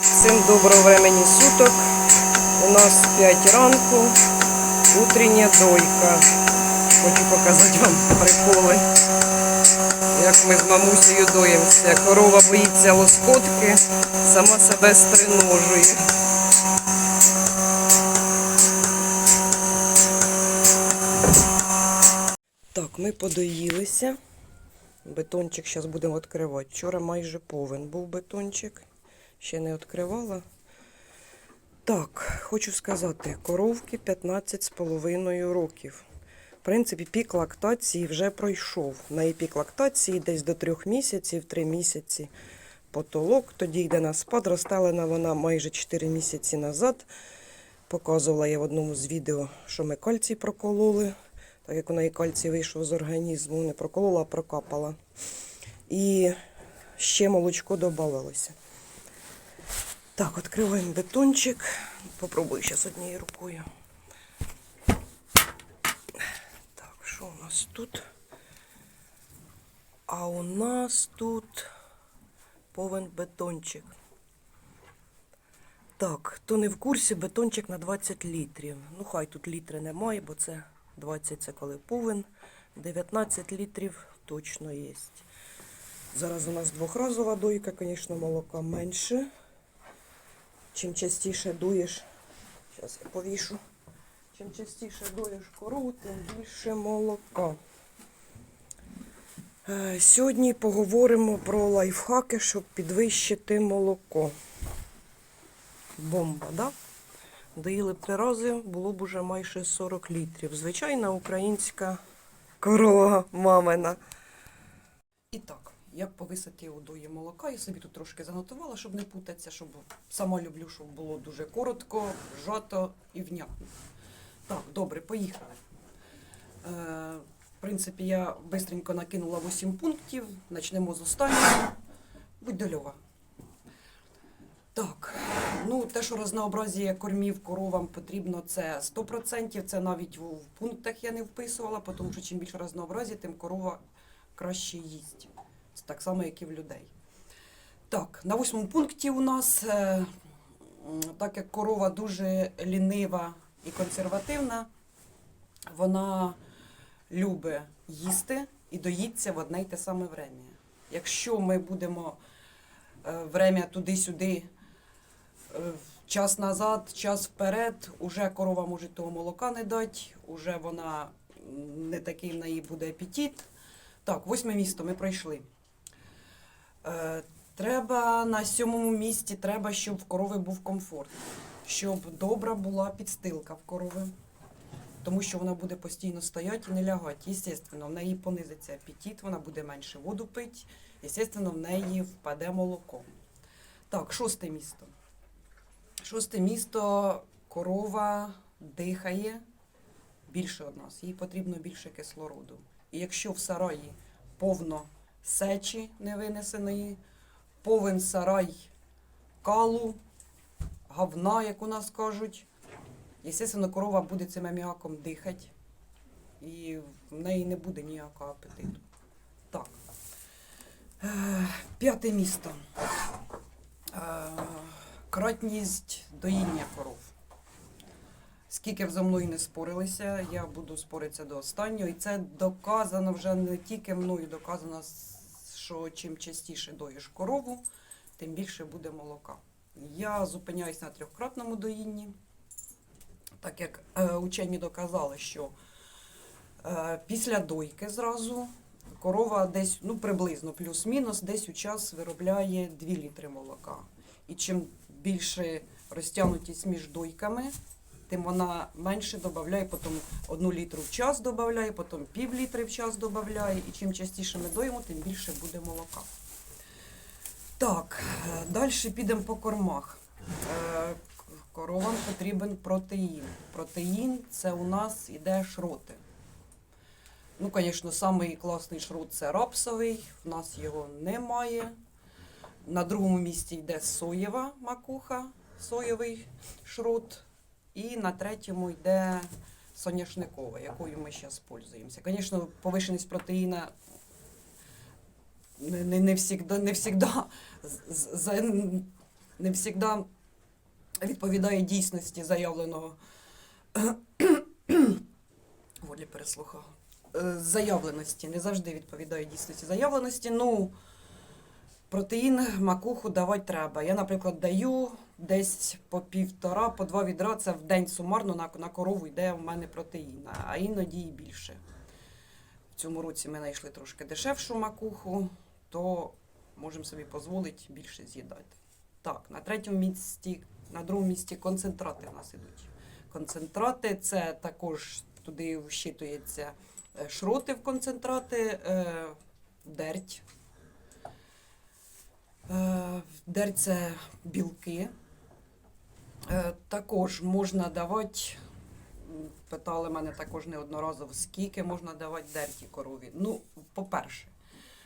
Всім доброго времени суток. У нас 5 ранку. Утрення дойка. Хочу показати вам приколи. Як ми з мамусею доїмося. Корова боїться лоскотки, сама себе стриножує. Так, ми подоїлися. Бетончик зараз будемо відкривати. Вчора майже повен був бетончик. Ще не відкривала. Так, хочу сказати, коровки 15,5 років. В принципі, пік лактації вже пройшов. На її пік лактації десь до 3 місяців, 3 місяці потолок. Тоді йде на спад. Розстелена вона майже 4 місяці назад. Показувала я в одному з відео, що ми кальцій прокололи. Так як у неї кальцій вийшов з організму, не проколола, а прокапала. І ще молочко додавалося. Так, відкриваємо бетончик. Попробую зараз однією рукою. Так, що у нас тут? А у нас тут повен бетончик. Так, хто не в курсі, бетончик на 20 літрів. Ну, хай тут літри немає, бо це 20 це коли повен. 19 літрів точно є. Зараз у нас двохразова дойка, звісно, молока менше. Чим частіше дуєш, зараз я повішу. Чим частіше дуєш корову, тим більше молока. Е, Сьогодні поговоримо про лайфхаки, щоб підвищити молоко. Бомба, да? Доїли б три рази, було б уже майже 40 літрів. Звичайна українська корова мамина. І так, як повисити у дої молока, я собі тут трошки занотувала, щоб не путатися, щоб сама люблю, щоб було дуже коротко, жато і внятно. Так, добре, поїхали. Е, в принципі, я швидко накинула 8 пунктів. Почнемо з останнього. Будь до Льова. Так, ну те, що разнообразія кормів коровам потрібно, це 100%. Це навіть в пунктах я не вписувала, тому що чим більше разнообразія, тим корова краще їсть. Так само, як і в людей. Так, на восьмому пункті у нас, е, так як корова дуже лінива і консервативна, вона любить їсти і доїться в одне й те саме время. Якщо ми будемо е, время туди-сюди, е, час назад, час вперед, уже корова може того молока не дати, уже вона не такий в неї буде апетит. Так, восьме місто ми пройшли. Е, Треба на сьомому місці, треба, щоб в корови був комфорт, щоб добра була підстилка в корови, тому що вона буде постійно стояти і не лягати. Звісно, в неї понизиться апетит, вона буде менше воду пити, звісно, в неї впаде молоко. Так, шосте місто. Шосте місто корова дихає більше від нас, їй потрібно більше кислороду. І якщо в сараї повно сечі невинесеної, повен сарай калу, говна, як у нас кажуть, Естественно, корова буде цим аміаком дихати, і в неї не буде ніякого апетиту. Так. Е, П'яте місто. Е, Кратність доїння коров. Скільки б за мною не спорилися, я буду споритися до останнього. І це доказано вже не тільки мною, доказано, що чим частіше доїш корову, тим більше буде молока. Я зупиняюсь на трьохкратному доїнні, так як е, учені доказали, що е, після дойки зразу корова десь, ну приблизно плюс-мінус, десь у час виробляє 2 літри молока. І чим більше розтягнутість між дойками, тим вона менше додає, потім одну літру в час додає, потім пів літри в час додає. І чим частіше ми доїмо, тим більше буде молока. Так, далі підемо по кормах. Е, Коровам потрібен протеїн. Протеїн це у нас іде шроти. Ну, звісно, самий класний шрот це рапсовий, в нас його немає. На другому місці йде соєва макуха, соєвий шрот. І на третьому йде соняшникова, якою ми зараз пользуємося. Звісно, повишеність протеїна не, не, не, всігда, не всігда не завжди відповідає дійсності заявленого. Волі переслухала. Е, Заявленості. Не завжди відповідає дійсності заявленості. Ну, протеїн макуху давати треба. Я, наприклад, даю десь по півтора, по два відра. Це в день сумарно на, на корову йде в мене протеїн, а іноді і більше. В цьому році ми знайшли трошки дешевшу макуху, то можемо собі дозволити більше з'їдати. Так, на третьому місці, на другому місці концентрати в нас ідуть. Концентрати це також туди вщитується е, шроти в концентрати, е, дерть. Е, Дерть це білки. Також можна давати, питали мене також неодноразово, скільки можна давати дерті корові. Ну, по-перше,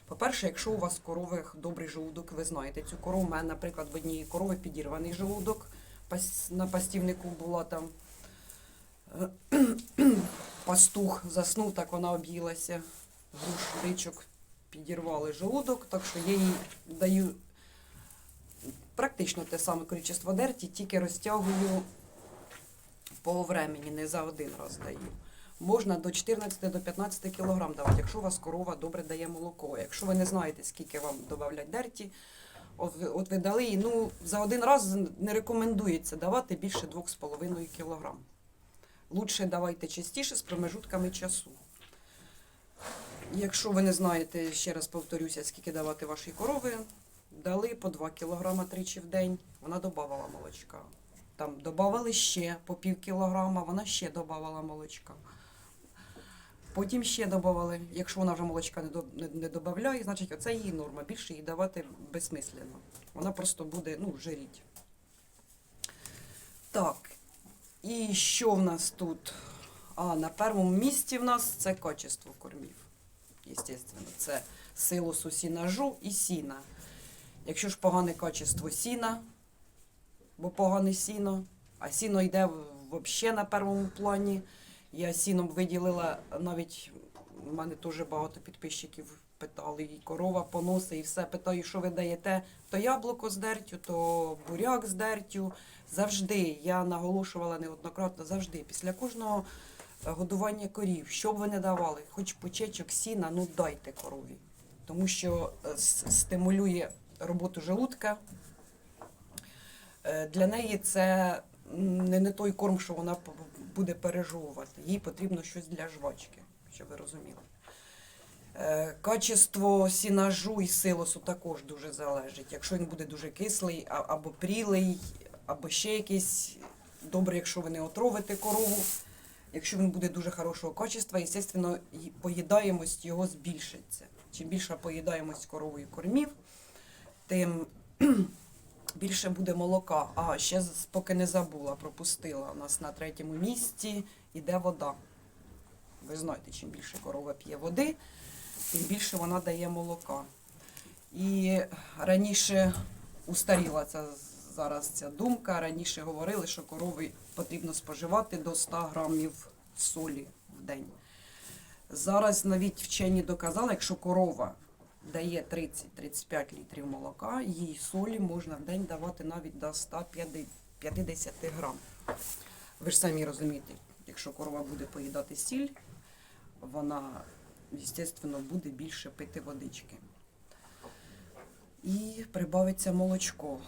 по-перше, якщо у вас корови добрий желудок, ви знаєте цю корову. У мене, наприклад, в одній корови підірваний желудок. На пастівнику була там пастух заснув, так вона об'їлася. Груш, дичок підірвали желудок, так що я їй даю практично те саме кількість дерті, тільки розтягую по времені, не за один раз даю. Можна до 14 до 15 кг давати, якщо у вас корова добре дає молоко. Якщо ви не знаєте, скільки вам додавлять дерті, от ви, дали їй, ну, за один раз не рекомендується давати більше 2,5 кг. Лучше давайте частіше з промежутками часу. Якщо ви не знаєте, ще раз повторюся, скільки давати вашій корови, дали по 2 кг тричі в день, вона додавала молочка. Там додавали ще по пів кілограма, вона ще додавала молочка. Потім ще додавали. Якщо вона вже молочка не, до, не, не додає, значить оце її норма. Більше їй давати безсмислено. Вона просто буде ну, жиріть. Так. І що в нас тут? А, на першому місці в нас це качество кормів. Естественно, це силосу сінажу і сіна. Якщо ж погане качество сіна, бо погане сіно, а сіно йде взагалі на першому плані. Я сіном виділила навіть у мене дуже багато підписчиків питали, і корова поноси, і все питаю, що ви даєте, то яблуко з дертю, то буряк з дертю. Завжди я наголошувала неоднократно, завжди після кожного е, годування корів, що б ви не давали, хоч почечок сіна, ну дайте корові. Тому що е, стимулює роботу желудка. Е, Для неї це не, не той корм, що вона буде пережовувати. Їй потрібно щось для жвачки, щоб ви розуміли. Е, Качество сінажу і силосу також дуже залежить. Якщо він буде дуже кислий або прілий, або ще якийсь добре, якщо ви не отровите корову. Якщо він буде дуже хорошого качества, звісно, поїдаємость його збільшиться. Чим більша поїдаємость коровою кормів, тим більше буде молока. А ще поки не забула, пропустила. У нас на третьому місці йде вода. Ви знаєте, чим більше корова п'є води, тим більше вона дає молока. І раніше устаріла ця зараз ця думка. Раніше говорили, що корови потрібно споживати до 100 грамів солі в день. Зараз навіть вчені доказали, якщо корова дає 30-35 літрів молока, їй солі можна в день давати навіть до 150 грам. Ви ж самі розумієте, якщо корова буде поїдати сіль, вона, звісно, буде більше пити водички. І прибавиться молочко.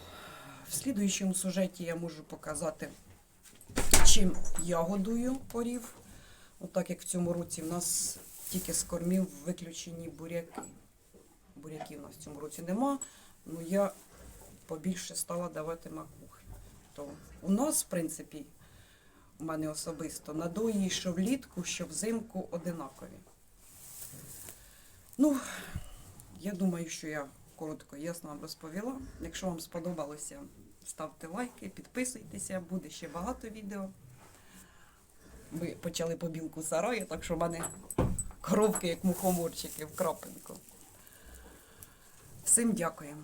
В слідуючому сюжеті я можу показати, чим я годую корів. Отак як в цьому році в нас тільки з кормів виключені буряки. Буряків у нас в цьому році нема. Ну я побільше стала давати макухи. То у нас, в принципі, у мене особисто надої, що влітку, що взимку одинакові. Ну, я думаю, що я коротко ясно вам розповіла. Якщо вам сподобалося, ставте лайки, підписуйтеся, буде ще багато відео. Ми почали побілку сараю, так що в мене коровки як мухоморчики в крапинку. Всім дякуємо.